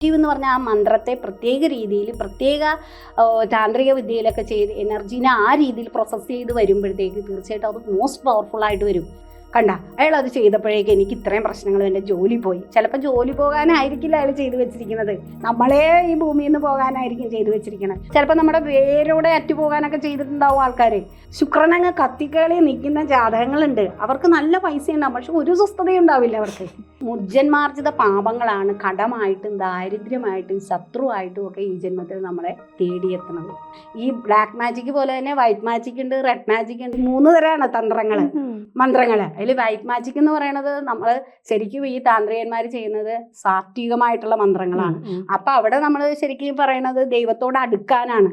Negative എന്ന് പറഞ്ഞാൽ ആ മന്ത്രത്തെ പ്രത്യേക രീതിയിൽ പ്രത്യേക താന്ത്രിക വിദ്യയിലൊക്കെ ചെയ്ത് എനർജീനെ ആ രീതിയിൽ പ്രോസസ്സ് ചെയ്ത് വരുമ്പോഴത്തേക്ക് തീർച്ചയായിട്ടും അത് മോസ്റ്റ് പവർഫുൾ ആയിട്ട് വരും. കണ്ട അയാൾ അത് ചെയ്തപ്പോഴേക്കും എനിക്ക് ഇത്രയും പ്രശ്നങ്ങൾ എന്റെ ജോലി പോയി. ചിലപ്പോൾ ജോലി പോകാനായിരിക്കില്ല അയാൾ ചെയ്തു വെച്ചിരിക്കുന്നത്. നമ്മളെ ഈ ഭൂമിയിൽ നിന്ന് പോകാനായിരിക്കും ചെയ്തു വെച്ചിരിക്കുന്നത് ചിലപ്പോൾ നമ്മുടെ വേരോടെ അറ്റു പോകാനൊക്കെ ചെയ്തിട്ടുണ്ടാവും ആൾക്കാർ ശുക്രനങ്ങ് കത്തിക്കളി നിൽക്കുന്ന ജാതകങ്ങളുണ്ട്. അവർക്ക് നല്ല പൈസ ഉണ്ടാവും പക്ഷെ ഒരു സ്വസ്ഥതയും ഉണ്ടാവില്ല അവർക്ക്. മുർജന്മാർജിത പാപങ്ങളാണ് കടമായിട്ടും ദാരിദ്ര്യമായിട്ടും ശത്രുവായിട്ടും ഒക്കെ ഈ ജന്മത്തിൽ നമ്മളെ തേടിയെത്തുന്നത്. ഈ ബ്ലാക്ക് മാജിക് പോലെ തന്നെ വൈറ്റ് മാജിക് ഉണ്ട് റെഡ് മാജിക് ഉണ്ട്. മൂന്ന് തരമാണ് തന്ത്രങ്ങൾ മന്ത്രങ്ങൾ അതിൽ വൈറ്റ് മാജിക് എന്ന് പറയുന്നത് നമ്മൾ ശരിക്കും ഈ താന്ത്രികന്മാർ ചെയ്യുന്നത് സാത്വികമായിട്ടുള്ള മന്ത്രങ്ങളാണ്. അപ്പൊ അവിടെ നമ്മൾ ശരിക്കും പറയുന്നത് ദൈവത്തോട് അടുക്കാനാണ്.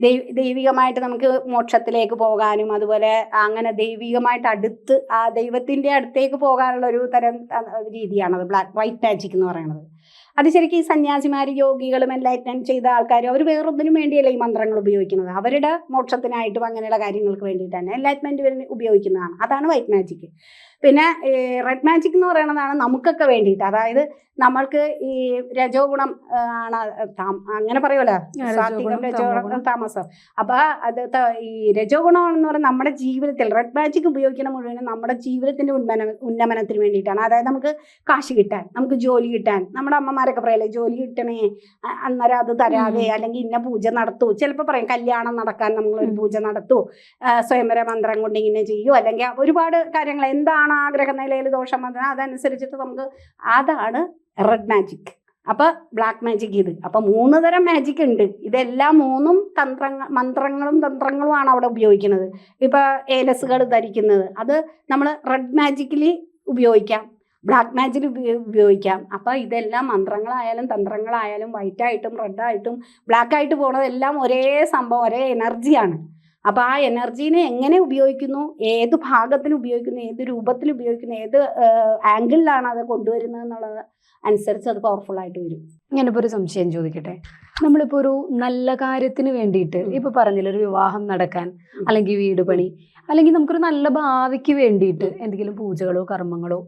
ദൈവ ദൈവികമായിട്ട് നമുക്ക് മോക്ഷത്തിലേക്ക് പോകാനും അതുപോലെ അങ്ങനെ ദൈവികമായിട്ട് അടുത്ത് ആ ദൈവത്തിന്റെ അടുത്തേക്ക് പോകാനുള്ള ഒരു തരം രീതിയാണത്. ബ്ലാക്ക് വൈറ്റ് മാജിക് എന്ന് പറയുന്നത് അത് ശരിക്കും ഈ സന്യാസിമാർ യോഗികളും എൻലൈറ്റ്മെന്റ് ചെയ്ത ആൾക്കാരും അവർ വേറൊന്നിനും വേണ്ടിയല്ല ഈ മന്ത്രങ്ങൾ ഉപയോഗിക്കുന്നത്. അവരുടെ മോക്ഷത്തിനായിട്ടും അങ്ങനെയുള്ള കാര്യങ്ങൾക്ക് വേണ്ടിയിട്ടാണ് എൻലൈറ്റ്മെന്റ് ഉപയോഗിക്കുന്നതാണ്. അതാണ് വൈറ്റ് മാജിക് പിന്നെ റെഡ് മാജിക് എന്ന് പറയുന്നതാണ് നമുക്കൊക്കെ വേണ്ടിയിട്ട്. അതായത് നമ്മൾക്ക് ഈ രജോ ഗുണം ആണ് അങ്ങനെ പറയുമല്ലോ രജോ സാത്വികം രജോ. താമസം അപ്പൊ അത് ഈ രജോ എന്ന് പറയുന്നത് നമ്മുടെ ജീവിതത്തിൽ റെഡ് മാജിക് ഉപയോഗിക്കുന്ന മുഴുവനും നമ്മുടെ ജീവിതത്തിന്റെ ഉന്നമന ഉന്നമനത്തിന് വേണ്ടിയിട്ടാണ്. അതായത് നമുക്ക് കാശ് കിട്ടാൻ നമുക്ക് ജോലി കിട്ടാൻ നമ്മുടെ അമ്മമാരൊക്കെ പറയല്ലേ ജോലി കിട്ടണേ അന്നേരം അത് തരാതെ അല്ലെങ്കിൽ ഇന്ന പൂജ നടത്തൂ. ചിലപ്പോൾ പറയും കല്യാണം നടക്കാൻ നമ്മൾ ഒരു പൂജ നടത്തൂ സ്വയംവര മന്ത്രം കൊണ്ട് ഇങ്ങനെ ചെയ്യൂ. അല്ലെങ്കിൽ ഒരുപാട് കാര്യങ്ങൾ എന്താണ് ആഗ്രഹ നിലയിൽ ദോഷം വന്നത് അതനുസരിച്ചിട്ട് നമുക്ക് അതാണ് റെഡ് മാജിക്. അപ്പൊ ബ്ലാക്ക് മാജിക് ഇത്. അപ്പൊ മൂന്ന് തരം മാജിക് ഉണ്ട്. ഇതെല്ലാം മൂന്നും തന്ത്രങ്ങൾ മന്ത്രങ്ങളും തന്ത്രങ്ങളുമാണ് അവിടെ ഉപയോഗിക്കുന്നത്. ഇപ്പൊ ഏലസുകൾ ധരിക്കുന്നത്. അത് നമ്മൾ റെഡ് മാജിക്കിൽ ഉപയോഗിക്കാം. ബ്ലാക്ക് മാജിൽ ഉപയോഗിക്കാം. അപ്പോൾ ഇതെല്ലാം മന്ത്രങ്ങളായാലും തന്ത്രങ്ങളായാലും വൈറ്റായിട്ടും റെഡായിട്ടും ബ്ലാക്കായിട്ട് പോണതെല്ലാം ഒരേ സംഭവം ഒരേ എനർജിയാണ് അപ്പൊ ആ എനർജീനെ എങ്ങനെ ഉപയോഗിക്കുന്നു? ഏത് ഭാഗത്തിൽ ഉപയോഗിക്കുന്നു? ഏത് രൂപത്തിൽ ഉപയോഗിക്കുന്നു? ഏത് ആംഗിളിലാണ് അത് കൊണ്ടുവരുന്നത് എന്നുള്ളത് അനുസരിച്ച് അത് പവർഫുൾ ആയിട്ട് വരും. ഞാനിപ്പോ ഒരു സംശയം ചോദിക്കട്ടെ? നമ്മളിപ്പോ ഒരു നല്ല കാര്യത്തിന് വേണ്ടിയിട്ട്. ഇപ്പൊ പറഞ്ഞില്ല ഒരു വിവാഹം നടക്കാൻ അല്ലെങ്കിൽ വീട് പണി അല്ലെങ്കിൽ നമുക്കൊരു നല്ല ഭാവിക്ക് വേണ്ടിയിട്ട് എന്തെങ്കിലും പൂജകളോ കർമ്മങ്ങളോ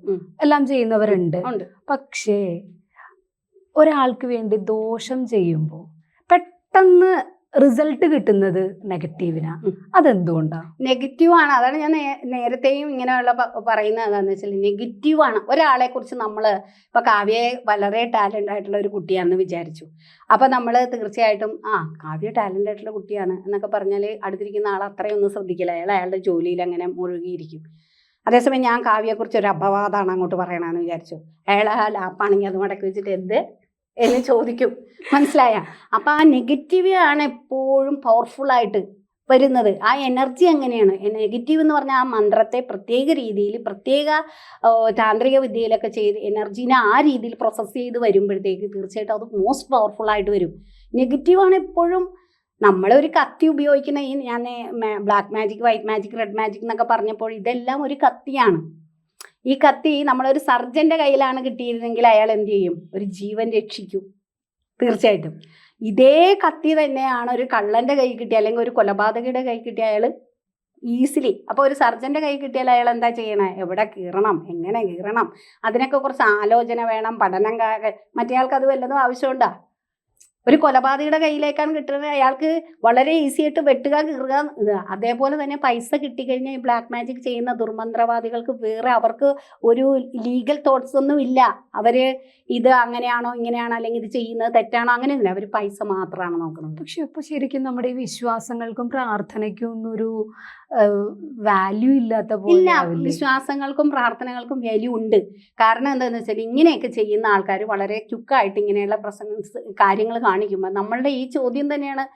എല്ലാം ചെയ്യുന്നവരുണ്ട്. പക്ഷേ ഒരാൾക്ക് വേണ്ടി ദോഷം ചെയ്യുമ്പോൾ പെട്ടെന്ന് റിസൾട്ട് കിട്ടുന്നത് നെഗറ്റീവിനാ അതെന്തുകൊണ്ടാണ് നെഗറ്റീവാണ് നെഗറ്റീവ് ആണ്. അതാണ് ഞാൻ നേരത്തെയും ഇങ്ങനെയുള്ള പറയുന്നത് എന്താണെന്ന് വെച്ചാൽ നെഗറ്റീവ് ആണ്. ഒരാളെ കുറിച്ച് നമ്മൾ ഇപ്പൊ കാവ്യയെ വളരെ ടാലന്റ് ആയിട്ടുള്ള ഒരു കുട്ടിയാണെന്ന് വിചാരിച്ചു. അപ്പൊ നമ്മൾ തീർച്ചയായിട്ടും ആ കാവ്യ ടാലന്റ് ആയിട്ടുള്ള കുട്ടിയാണ് എന്നൊക്കെ പറഞ്ഞാൽ അടുത്തിരിക്കുന്ന ആൾ അത്രയൊന്നും ശ്രദ്ധിക്കില്ല. അയാൾ അയാളുടെ ജോലിയിൽ അങ്ങനെ മുഴുകിയിരിക്കും. അതേസമയം ഞാൻ കാവ്യയെക്കുറിച്ച് ഒരു അപവാദമാണ് അങ്ങോട്ട് പറയണമെന്ന് വിചാരിച്ചു. അയാൾ ആ ലാപ്പാണെങ്കിൽ അത് മടക്കി വെച്ചിട്ട് എന്ത്? എന്ന് ചോദിക്കും. മനസ്സിലായ? അപ്പൊ ആ നെഗറ്റീവ് ആണ് എപ്പോഴും ആയിട്ട് വരുന്നത്. ആ എനർജി എങ്ങനെയാണ്? നെഗറ്റീവ് എന്ന് പറഞ്ഞാൽ ആ മന്ത്രത്തെ പ്രത്യേക രീതിയിൽ പ്രത്യേക താന്ത്രിക വിദ്യയിലൊക്കെ ചെയ്ത് എനർജീനെ ആ രീതിയിൽ പ്രോസസ്സ് ചെയ്ത് വരുമ്പോഴത്തേക്ക് തീർച്ചയായിട്ടും അത് മോസ്റ്റ് പവർഫുൾ ആയിട്ട് വരും. നെഗറ്റീവാണ് എപ്പോഴും നമ്മളൊരു കത്തി ഉപയോഗിക്കുന്ന ഈ ഞാൻ black magic white magic red magic എന്നൊക്കെ പറഞ്ഞപ്പോൾ ഇതെല്ലാം ഒരു കത്തിയാണ്. ഈ കത്തി നമ്മളൊരു സർജന്റെ കയ്യിലാണ് കിട്ടിയിരുന്നെങ്കിൽ അയാൾ എന്ത് ചെയ്യും? ഒരു ജീവൻ രക്ഷിക്കും. തീർച്ചയായിട്ടും. ഇതേ കത്തി തന്നെയാണ് ഒരു കള്ളന്റെ കൈ കിട്ടിയ അല്ലെങ്കിൽ ഒരു കൊലപാതകയുടെ കൈ കിട്ടിയ അയാൾ ഈസിലി. അപ്പോൾ ഒരു സർജന്റെ കൈ കിട്ടിയാൽ അയാൾ എന്താ ചെയ്യണേ? എവിടെ കീറണം? എങ്ങനെ കീറണം? അതിനൊക്കെ കുറച്ച് ആലോചന വേണം പഠനം മറ്റേയാൾക്ക് അത് വല്ലതും ആവശ്യമുണ്ടാ? ഒരു കൊലപാതകയുടെ കയ്യിലേക്കാണ് കിട്ടുന്നത്. അയാൾക്ക് വളരെ ഈസി ആയിട്ട് വെട്ടുക കീറുക അതേപോലെ തന്നെ പൈസ കിട്ടിക്കഴിഞ്ഞാൽ ഈ ബ്ലാക്ക് മാജിക് ചെയ്യുന്ന ദുർമന്ത്രവാദികൾക്ക് വേറെ അവർക്ക് ഒരു ലീഗൽ തോട്ട്സ് ഒന്നും ഇല്ല. അവർ ഇത് അങ്ങനെയാണോ ഇങ്ങനെയാണോ അല്ലെങ്കിൽ ഇത് ചെയ്യുന്നത് തെറ്റാണോ അങ്ങനെയൊന്നുമില്ല. അവർ പൈസ മാത്രമാണ് നോക്കുന്നത്. പക്ഷെ ഇപ്പൊ ശരിക്കും നമ്മുടെ ഈ വിശ്വാസങ്ങൾക്കും പ്രാർത്ഥനയ്ക്കും ഒന്നൊരു വാല്യൂ ഇല്ലാത്ത പോലെ? വിശ്വാസങ്ങൾക്കും പ്രാർത്ഥനകൾക്കും വാല്യൂ ഉണ്ട് കാരണം എന്താണെന്ന് വെച്ചാൽ ഇങ്ങനെയൊക്കെ ചെയ്യുന്ന ആൾക്കാർ വളരെ ക്യുക്കായിട്ട് ഇങ്ങനെയുള്ള പ്രസംഗ കാര്യങ്ങൾ കാണിക്കുമ്പോൾ നമ്മളുടെ ഈ ചോദ്യം തന്നെയാണ്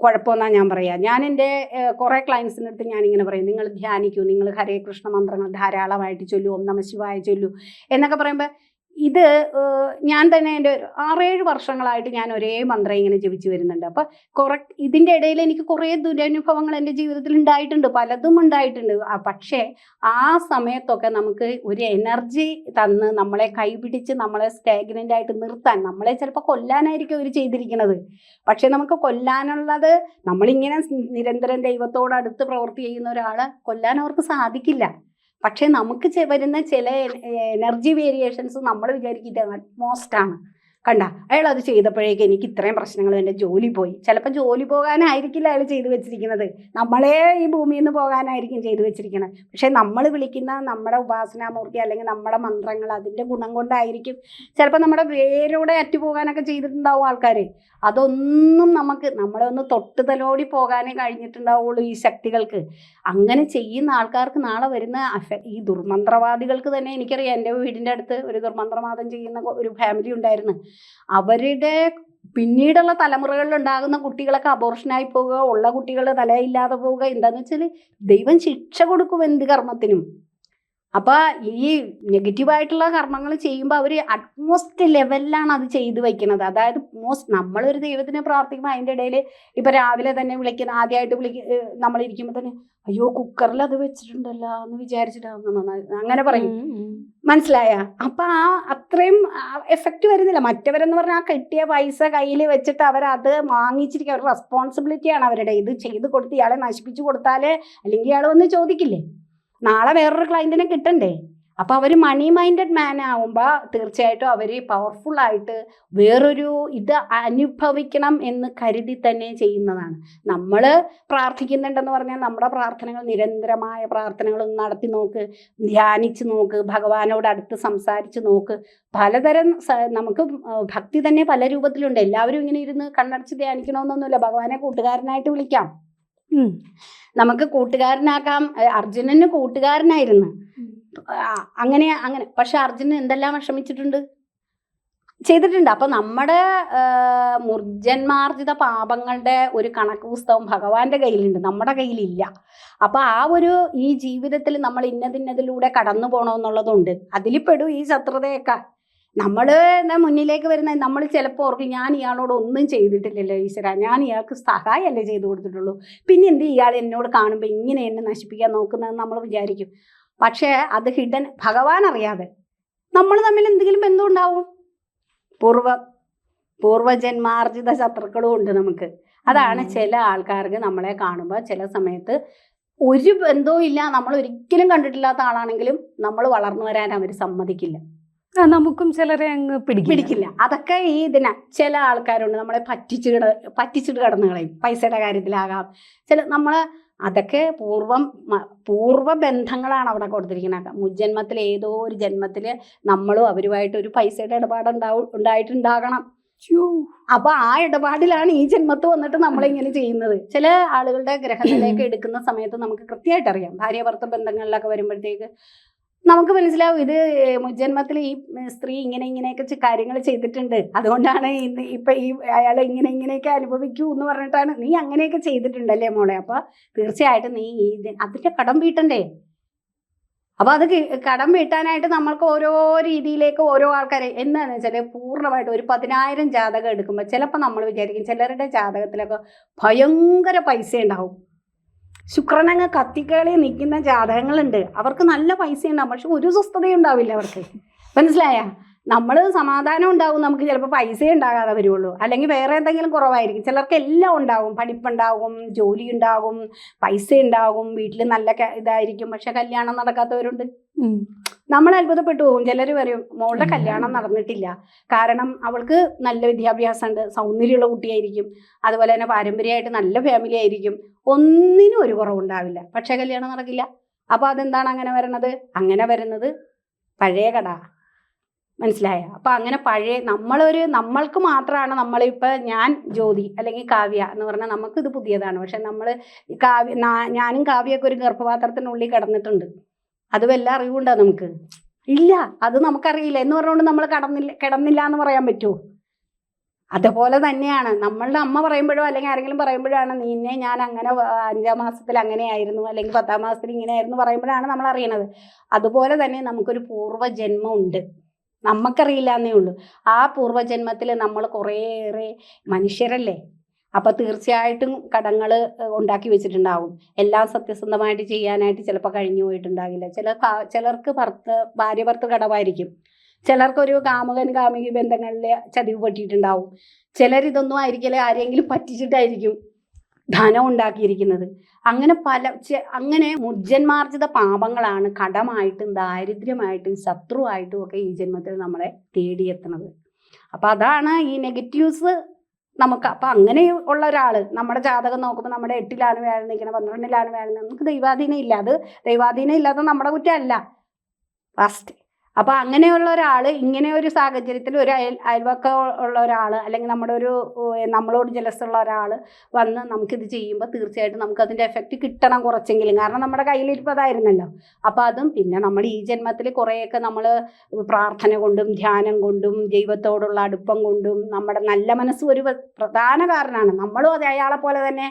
കുഴപ്പമെന്നാണ് ഞാൻ പറയാ ഞാൻ എന്റെ കുറേ ക്ലയൻസിന്റെ അടുത്ത് ഞാനിങ്ങനെ പറയും നിങ്ങൾ ധ്യാനിക്കൂ നിങ്ങൾ ഹരേ കൃഷ്ണ മന്ത്രങ്ങൾ ധാരാളമായിട്ട് ചൊല്ലൂ ഓം നമ ശിവായ ചൊല്ലൂ എന്നൊക്കെ പറയുമ്പോൾ ഇത് ഞാൻ തന്നെ എന്റെ ആറേഴ് വർഷങ്ങളായിട്ട് ഞാൻ ഒരേ മന്ത്രം ഇങ്ങനെ ജപിച്ചു വരുന്നുണ്ട്. അപ്പോൾ കുറെ ഇതിന്റെ ഇടയിൽ എനിക്ക് കുറേ ദുരനുഭവങ്ങൾ എന്റെ ജീവിതത്തിൽ ഉണ്ടായിട്ടുണ്ട് പലതും ഉണ്ടായിട്ടുണ്ട്. പക്ഷേ ആ സമയത്തൊക്കെ നമുക്ക് ഒരു എനർജി തന്ന് നമ്മളെ കൈപിടിച്ച് നമ്മളെ സ്റ്റാഗ്നന്റ് ആയിട്ട് നിർത്താൻ നമ്മളെ ചിലപ്പോൾ കൊല്ലാനായിരിക്കും അവർ ചെയ്തിരിക്കുന്നത്. പക്ഷേ നമുക്ക് കൊല്ലാനുള്ളത് നമ്മളിങ്ങനെ നിരന്തരം ദൈവത്തോട് അടുത്ത് പ്രവൃത്തി ചെയ്യുന്ന ഒരാളെ കൊല്ലാൻ അവർക്ക് സാധിക്കില്ല. പക്ഷെ നമുക്ക് വരുന്ന ചില എനർജി വേരിയേഷൻസ് നമ്മൾ വിചാരിക്കും ഇത് അറ്റ്മോസ്റ്റ് ആണ്. കണ്ട അയാൾ അത് ചെയ്തപ്പോഴേക്ക് എനിക്ക് ഇത്രയും പ്രശ്നങ്ങൾ എന്റെ ജോലി പോയി. ചിലപ്പോൾ ജോലി പോകാനായിരിക്കില്ല അയാൾ ചെയ്തു വെച്ചിരിക്കുന്നത്. നമ്മളെ ഈ ഭൂമിയിൽ നിന്ന് പോകാനായിരിക്കും ചെയ്തു വെച്ചിരിക്കുന്നത്. പക്ഷേ നമ്മൾ വിളിക്കുന്ന നമ്മുടെ ഉപാസനാമൂർത്തി അല്ലെങ്കിൽ നമ്മുടെ മന്ത്രങ്ങൾ അതിന്റെ ഗുണം കൊണ്ടായിരിക്കും. ചിലപ്പോൾ നമ്മുടെ വേരോടെ അറ്റുപോകാനൊക്കെ ചെയ്തിട്ടുണ്ടാവും ആൾക്കാർ അതൊന്നും നമുക്ക് നമ്മളെ ഒന്ന് തൊട്ടുതലോടി പോകാനേ കഴിഞ്ഞിട്ടുണ്ടാവുള്ളൂ ഈ ശക്തികൾക്ക്. അങ്ങനെ ചെയ്യുന്ന ആൾക്കാർക്ക് നാളെ വരുന്ന ഈ ദുർമന്ത്രവാദികൾക്ക് തന്നെ എനിക്കറിയാം. എന്റെ വീടിന്റെ അടുത്ത് ഒരു ദുർമന്ത്രവാദം ചെയ്യുന്ന ഒരു ഫാമിലി ഉണ്ടായിരുന്നു. അവരുടെ പിന്നീടുള്ള തലമുറകളിൽ ഉണ്ടാകുന്ന കുട്ടികളൊക്കെ അബോർഷനായി പോവുക ഉള്ള കുട്ടികൾ തലയില്ലാതെ പോവുക എന്താണെന്ന് വെച്ചാൽ ദൈവം ശിക്ഷ കൊടുക്കും എന്ത് കർമ്മത്തിനും. അപ്പൊ ഈ നെഗറ്റീവായിട്ടുള്ള കർമ്മങ്ങൾ ചെയ്യുമ്പോൾ അവർ അറ്റ്മോസ്റ്റ് ലെവലിലാണ് അത് ചെയ്തു വെക്കുന്നത് അതായത് മോസ്റ്റ് നമ്മളൊരു ദൈവത്തിനെ പ്രാർത്ഥിക്കുമ്പോൾ അതിന്റെ ഇടയിൽ ഇപ്പൊ രാവിലെ തന്നെ വിളിക്കുന്ന ആദ്യമായിട്ട് വിളിക്ക നമ്മൾ ഇരിക്കുമ്പോൾ തന്നെ അയ്യോ കുക്കറിൽ അത് വെച്ചിട്ടുണ്ടല്ലോ എന്ന് വിചാരിച്ചിട്ടാണ് അങ്ങനെ പറയും. മനസ്സിലായ? അപ്പൊ ആ അത്രയും എഫക്റ്റ് വരുന്നില്ല. മറ്റവരെന്ന് പറഞ്ഞാൽ ആ കിട്ടിയ പൈസ കയ്യിൽ വെച്ചിട്ട് അവരത് വാങ്ങിച്ചിരിക്കുക അവരുടെ റെസ്പോൺസിബിലിറ്റിയാണ് അവരുടെ. ഇത് ചെയ്ത് കൊടുത്ത് ഇയാളെ നശിപ്പിച്ചു കൊടുത്താലേ അല്ലെങ്കിൽ ഇയാൾ വന്ന് ചോദിക്കില്ലേ? നാളെ വേറൊരു ക്ലയന്റിനെ കിട്ടണ്ടേ? അപ്പോൾ അവർ മണി മൈൻഡഡ് മാൻ ആവുമ്പോൾ തീർച്ചയായിട്ടും അവർ പവർഫുൾ ആയിട്ട് വേറൊരു ഇത് അനുഭവിക്കണം എന്ന് കരുതി തന്നെ ചെയ്യുന്നതാണ്. നമ്മൾ പ്രാർത്ഥിക്കുന്നുണ്ടെന്ന് പറഞ്ഞാൽ നമ്മുടെ പ്രാർത്ഥനകൾ നിരന്തരമായ പ്രാർത്ഥനകൾ നടത്തി നോക്ക് ധ്യാനിച്ച് നോക്ക് ഭഗവാനോട് അടുത്ത് സംസാരിച്ച് നോക്ക്. പലതരം നമുക്ക് ഭക്തി തന്നെ പല രൂപത്തിലുണ്ട്. എല്ലാവരും ഇങ്ങനെ ഇരുന്ന് കണ്ണടച്ച് ധ്യാനിക്കണമെന്നൊന്നുമില്ല. ഭഗവാനെ കൂട്ടുകാരനായിട്ട് വിളിക്കാം. നമുക്ക് കൂട്ടുകാരനാക്കാം. അർജുനന് കൂട്ടുകാരനായിരുന്നു. അങ്ങനെ അങ്ങനെ. പക്ഷെ അർജുനൻ എന്തെല്ലാം വിഷമിച്ചിട്ടുണ്ട്? ചെയ്തിട്ടുണ്ട്. അപ്പൊ നമ്മുടെ മുർജന്മാർജിത പാപങ്ങളുടെ ഒരു കണക്ക് പുസ്തകം ഭഗവാന്റെ കയ്യിലുണ്ട്. നമ്മുടെ കയ്യിലില്ല. അപ്പൊ ആ ഒരു ഈ ജീവിതത്തിൽ നമ്മൾ ഇന്നതിന്നതിലൂടെ കടന്നു പോകണമെന്നുള്ളതുണ്ട് അതിൽ പെടും ഈ ശത്രുതയൊക്കെ. നമ്മൾ മുന്നിലേക്ക് വരുന്ന നമ്മൾ ചിലപ്പോൾ ഓർക്കും ഞാൻ ഇയാളോട് ഒന്നും ചെയ്തിട്ടില്ലല്ലോ ഈശ്വര. ഞാൻ ഇയാൾക്ക് സഹായമല്ലേ ചെയ്തു കൊടുത്തിട്ടുള്ളൂ. പിന്നെ എന്ത് ഇയാൾ എന്നോട് കാണുമ്പോൾ ഇങ്ങനെ എന്നെ നശിപ്പിക്കാൻ നോക്കുന്നതെന്ന് നമ്മൾ വിചാരിക്കും. പക്ഷേ അത് ഹിഡൻ ഭഗവാൻ അറിയാതെ നമ്മൾ തമ്മിൽ എന്തെങ്കിലും ബന്ധം ഉണ്ടാവും? പൂർവ പൂർവജന്മാർജിത ശത്രുക്കളും ഉണ്ട് നമുക്ക്. അതാണ് ചില ആൾക്കാർക്ക് നമ്മളെ കാണുമ്പോൾ ചില സമയത്ത് ഒരു ബന്ധവും ഇല്ല. നമ്മൾ ഒരിക്കലും കണ്ടിട്ടില്ലാത്ത ആളാണെങ്കിലും നമ്മൾ വളർന്നു വരാൻ അവർ സമ്മതിക്കില്ല. നമുക്കും ചിലരെ അങ്ങ് പിടിക്കില്ല. പിടിക്കില്ല. അതൊക്കെ ഈ ഇതിനാ ചില ആൾക്കാരുണ്ട് നമ്മളെ പറ്റിച്ച് കിട പറ്റിച്ചിട്ട് കടന്നു കളയും. പൈസയുടെ കാര്യത്തിലാകാം. ചില നമ്മളെ അതൊക്കെ പൂർവം പൂർവ ബന്ധങ്ങളാണ് അവിടെ കൊടുത്തിരിക്കുന്നത്. മുജ്ജന്മത്തിൽ ഏതോ ഒരു ജന്മത്തിൽ നമ്മളും അവരുമായിട്ട് ഒരു പൈസയുടെ ഇടപാട് ഉണ്ടാവും ഉണ്ടായിട്ടുണ്ടാകണം. അപ്പൊ ആ ഇടപാടിലാണ് ഈ ജന്മത്ത് വന്നിട്ട് നമ്മളിങ്ങനെ ചെയ്യുന്നത്. ചില ആളുകളുടെ ഗ്രഹത്തിലേക്ക് എടുക്കുന്ന സമയത്ത് നമുക്ക് കൃത്യമായിട്ട് അറിയാം. ഭാര്യ ഭർത്ത ബന്ധങ്ങളിലൊക്കെ വരുമ്പോഴത്തേക്ക് നമുക്ക് മനസ്സിലാവും ഇത് ജന്മത്തിൽ ഈ സ്ത്രീ ഇങ്ങനെ ഇങ്ങനെയൊക്കെ കാര്യങ്ങൾ ചെയ്തിട്ടുണ്ട്. അതുകൊണ്ടാണ് ഇന്ന് ഇപ്പൊ ഈ അയാൾ ഇങ്ങനെ ഇങ്ങനെയൊക്കെ അനുഭവിക്കൂ എന്ന് പറഞ്ഞിട്ടാണ് നീ അങ്ങനെയൊക്കെ ചെയ്തിട്ടുണ്ടല്ലേ മോളെ? അപ്പൊ തീർച്ചയായിട്ടും നീ ഈ അതിന്റെ കടം വീട്ടണ്ടേ? അപ്പോൾ അത് കടം വീട്ടാനായിട്ട് നമ്മൾക്ക് ഓരോ രീതിയിലേക്ക് ഓരോ ആൾക്കാരെ എന്താണെന്ന് വെച്ചാൽ പൂർണമായിട്ട് ഒരു പതിനായിരം ജാതകം എടുക്കുമ്പോൾ ചിലപ്പോൾ നമ്മൾ വിചാരിക്കും ചിലരുടെ ജാതകത്തിലൊക്കെ ഭയങ്കര പൈസ ഉണ്ടാവും. ശുക്രനങ്ങ് കത്തിക്കേളി നിൽക്കുന്ന ജാതകങ്ങളുണ്ട്. അവർക്ക് നല്ല പൈസ ഉണ്ടാവും പക്ഷെ ഒരു സ്വസ്ഥതയും ഉണ്ടാവില്ല അവർക്ക്. മനസ്സിലായ? നമ്മൾ സമാധാനം ഉണ്ടാവും നമുക്ക് ചിലപ്പോൾ പൈസ ഉണ്ടാകാതെ വരുള്ളൂ അല്ലെങ്കിൽ വേറെ എന്തെങ്കിലും കുറവായിരിക്കും. ചിലർക്ക് എല്ലാം ഉണ്ടാവും. പഠിപ്പുണ്ടാകും ജോലി ഉണ്ടാകും പൈസ ഉണ്ടാകും വീട്ടിൽ നല്ല ഇതായിരിക്കും. പക്ഷെ കല്യാണം നടക്കാത്തവരുണ്ട്. നമ്മൾ അത്ഭുതപ്പെട്ടു പോകും. ചിലർ പറയും മോളുടെ കല്യാണം നടന്നിട്ടില്ല. കാരണം അവൾക്ക് നല്ല വിദ്യാഭ്യാസമുണ്ട് സൗന്ദര്യമുള്ള കുട്ടിയായിരിക്കും. അതുപോലെ തന്നെ പാരമ്പര്യമായിട്ട് നല്ല ഫാമിലി ആയിരിക്കും. ഒന്നിനും ഒരു കുറവുണ്ടാവില്ല. പക്ഷേ കല്യാണം നടക്കില്ല. അപ്പോൾ അതെന്താണ് അങ്ങനെ വരണത്? അങ്ങനെ വരുന്നത് പഴയ കട മനസ്സിലായ? അപ്പം അങ്ങനെ പഴയ നമ്മളൊരു നമ്മൾക്ക് മാത്രമാണ് നമ്മളിപ്പോൾ ഞാൻ ജ്യോതി അല്ലെങ്കിൽ കാവ്യ എന്ന് പറഞ്ഞാൽ നമുക്കിത് പുതിയതാണ്. പക്ഷെ നമ്മൾ കാവ്യ ഞാനും കാവ്യൊക്കെ ഒരു ഗർഭപാത്രത്തിനുള്ളിൽ കിടന്നിട്ടുണ്ട്. അത് വല്ല അറിവുണ്ടോ നമുക്ക്? ഇല്ല അത് നമുക്കറിയില്ല. എന്ന് പറഞ്ഞുകൊണ്ട് നമ്മൾ കടന്നില്ല കിടന്നില്ല എന്ന് പറയാൻ പറ്റുമോ അതുപോലെ തന്നെയാണ്. നമ്മളുടെ അമ്മ പറയുമ്പോഴോ അല്ലെങ്കിൽ ആരെങ്കിലും പറയുമ്പോഴാണ് നിന്നെ ഞാൻ അങ്ങനെ അഞ്ചാം മാസത്തിൽ അങ്ങനെയായിരുന്നു അല്ലെങ്കിൽ പത്താം മാസത്തിൽ ഇങ്ങനെയായിരുന്നു പറയുമ്പോഴാണ് നമ്മൾ അറിയണത്. അതുപോലെ തന്നെ നമുക്കൊരു പൂർവജന്മം ഉണ്ട്. നമുക്കറിയില്ല എന്നേ ഉള്ളൂ. ആ പൂർവജന്മത്തിൽ നമ്മൾ കുറേയേറെ മനുഷ്യരല്ലേ? അപ്പോൾ തീർച്ചയായിട്ടും കടങ്ങൾ ഉണ്ടാക്കി വെച്ചിട്ടുണ്ടാവും. എല്ലാം സത്യസന്ധമായിട്ട് ചെയ്യാനായിട്ട് ചിലപ്പോൾ കഴിഞ്ഞു പോയിട്ടുണ്ടാകില്ല. ചില ചിലർക്ക് ഭർത്ത ഭാര്യ ഭർത്ത കടവായിരിക്കും ചിലർക്കൊരു കാമുകൻ കാമിക ബന്ധങ്ങളിൽ ചതിവ് പറ്റിയിട്ടുണ്ടാവും ചിലരിതൊന്നും ആയിരിക്കില്ല ആരെങ്കിലും പറ്റിച്ചിട്ടായിരിക്കും ധനം ഉണ്ടാക്കിയിരിക്കുന്നത്. അങ്ങനെ പല അങ്ങനെ മുജ്ജന്മാർജിത പാപങ്ങളാണ് കടമായിട്ടും ദാരിദ്ര്യമായിട്ടും ശത്രുവായിട്ടും ഒക്കെ ഈ ജന്മത്തിൽ നമ്മളെ തേടിയെത്തുന്നത്. അപ്പം അതാണ് ഈ നെഗറ്റീവ്സ് നമുക്ക് അപ്പം അങ്ങനെ ഉള്ള ഒരാൾ നമ്മുടെ ജാതകം നോക്കുമ്പോൾ നമ്മുടെ എട്ടിലാണ് വേണം ഇങ്ങനെ പന്ത്രണ്ടിലാണ് വേണം നമുക്ക് ദൈവാധീനം ഇല്ല. അത് ദൈവാധീനം ഇല്ലാതെ നമ്മുടെ കുറ്റമല്ല. ഫസ്റ്റ് അപ്പോൾ അങ്ങനെയുള്ള ഒരാൾ ഇങ്ങനെ ഒരു സാഹചര്യത്തിൽ ഒരു അയൽ അയൽവക്ക ഉള്ള ഒരാൾ അല്ലെങ്കിൽ നമ്മുടെ ഒരു നമ്മളോട് ജലസുള്ള ഒരാൾ വന്ന് നമുക്കിത് ചെയ്യുമ്പോൾ തീർച്ചയായിട്ടും നമുക്ക് അതിന്റെ എഫക്റ്റ് കിട്ടണം കുറച്ചെങ്കിലും. കാരണം നമ്മുടെ കയ്യിലിരിപ്പ് അതായിരുന്നല്ലോ അപ്പോൾ അതും പിന്നെ നമ്മൾ ഈ ജന്മത്തിൽ കുറേയൊക്കെ നമ്മൾ പ്രാർത്ഥന കൊണ്ടും ധ്യാനം കൊണ്ടും ദൈവത്തോടുള്ള അടുപ്പം കൊണ്ടും നമ്മുടെ നല്ല മനസ്സ് ഒരു പ്രധാന കാരണമാണ്. നമ്മളും അതെ അയാളെ പോലെ തന്നെ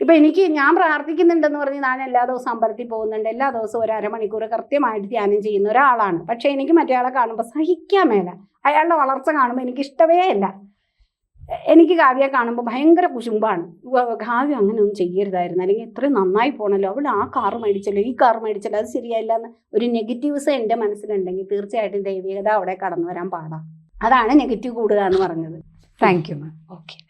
ഇപ്പം എനിക്ക് ഞാൻ പ്രാർത്ഥിക്കുന്നുണ്ടെന്ന് പറഞ്ഞ് ഞാൻ എല്ലാ ദിവസവും അമ്പലത്തിൽ പോകുന്നുണ്ട്. എല്ലാ ദിവസവും ഒരു അരമണിക്കൂർ കൃത്യമായിട്ട് ധ്യാനം ചെയ്യുന്ന ഒരാളാണ്. പക്ഷേ എനിക്ക് മറ്റേയാളെ കാണുമ്പോൾ സഹിക്കാൻ മേല. അയാളുടെ വളർച്ച കാണുമ്പോൾ എനിക്ക് ഇഷ്ടമേ അല്ല. എനിക്ക് കാവ്യ കാണുമ്പോൾ ഭയങ്കര കുശുമ്പാണ്. കാവ്യ അങ്ങനെ ഒന്നും ചെയ്യരുതായിരുന്നു. അല്ലെങ്കിൽ ഇത്രയും നന്നായി പോണല്ലോ. അവൾ ആ കാറ് മേടിച്ചല്ലോ ഈ കാറ് മേടിച്ചല്ലോ. അത് ശരിയായില്ല എന്ന് ഒരു നെഗറ്റീവ്സ് എന്റെ മനസ്സിലുണ്ടെങ്കിൽ തീർച്ചയായിട്ടും ദൈവികത അവിടെ കടന്നു വരാൻ പാടാം. അതാണ് നെഗറ്റീവ് കൂടുക എന്ന് പറഞ്ഞത്. Thank you ma'am okay